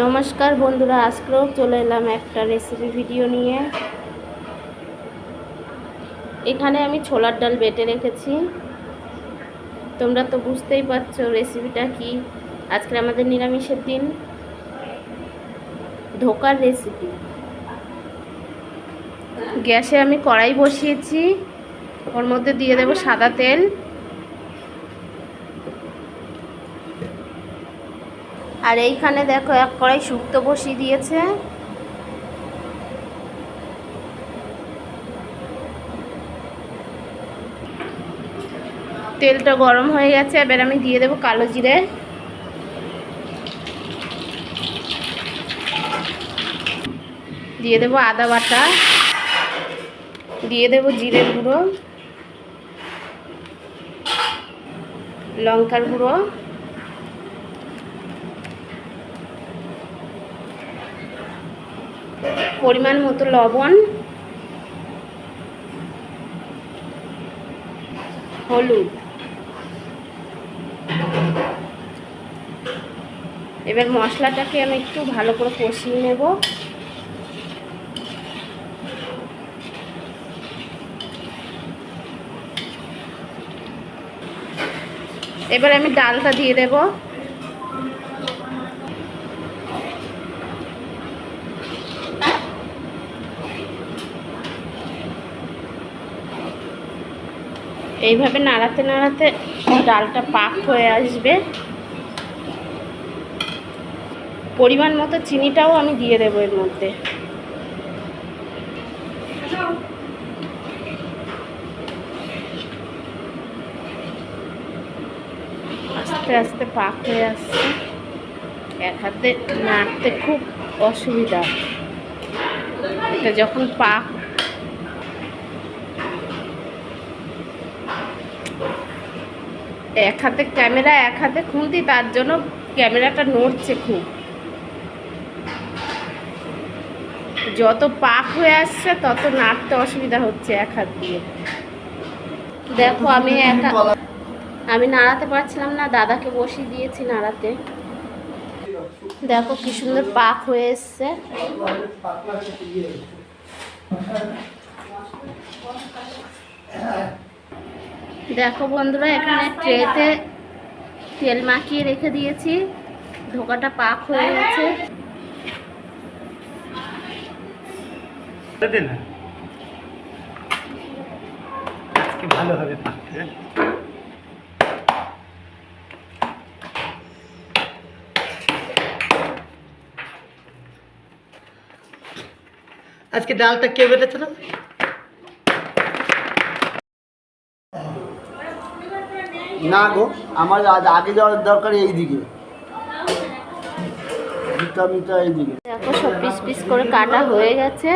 নমস্কার বন্ধুরা, আজকেও চলে এলাম একটা রেসিপি ভিডিও নিয়ে। এখানে আমি ছোলার ডাল বেটে রেখেছি। তোমরা তো বুঝতেই পারছ রেসিপিটা কি। আজকে আমাদের নিরামিষের দিন। ধোকার রেসিপি গ্যাসে আমি কড়াই বসিয়েছি। ওর মধ্যে দিয়ে দেব সাদা তেল। আর এইখানে দেখো এক কড়াই শুক্তো বসিয়ে দিয়েছে। তেলটা গরম হয়ে গেছে, এবার আমি দিয়ে দেবো কালো জিরে। দিয়ে দেবো আদা বাটা। দিয়ে দেবো জিরের গুঁড়ো। লঙ্কার গুঁড়ো। পরিমাণ মতো লবণ, হলুদ। এবার মশলাটাকে আমি একটু ভালো করে কষিয়ে নেব। এবার আমি ডালটা দিয়ে দেবো। এইভাবে নাড়াতে নাড়াতে ডালটা পাক হয়ে আসবে। পরিমাণ মতো চিনিটাও আমি দিয়ে দেবো এর মধ্যে। আস্তে আস্তে পাক হয়ে আসছে। এক হাতে নাড়তে খুব অসুবিধা। এটা যখন পাক এক হাতে ক্যামেরা এক হাতে খুন্তি তার জন্য ক্যামেরাটা নড়ছে খুব। যত পাক হয়ে আসছে, তত নাড়তে অসুবিধা হচ্ছে এক হাত দিয়ে। দেখো, আমি একা আমি নাড়াতে পারছিলাম না, দাদাকে বসিয়ে দিয়েছি নাড়াতে। দেখো, কি সুন্দর পাক হয়ে এসছে। দেখো বন্ধুরা, এখানে ট্রেতে তেল মাখিয়ে রেখে দিয়েছি। ধোকাটা পাক হয়ে গেছে। ভালো হবে আজকে ডালটা কে বেটেছিল? না গো আমার আগে যাওয়ার দরকার এই দিকে মিটা মিটা এই দিকে দেখো সব পিস পিস করে কাটা হয়ে গেছে।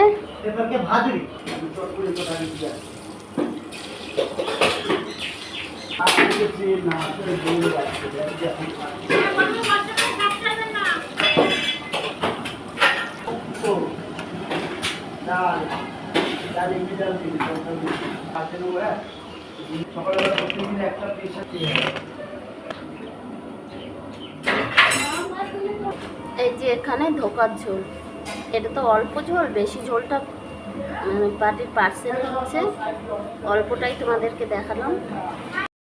এই যে এখানে ধোকার ঝোল। এটা তো অল্প ঝোল, বেশি ঝোলটা মানে পার্টির পার্সেল দিচ্ছে অল্পটাই তোমাদেরকে দেখালাম।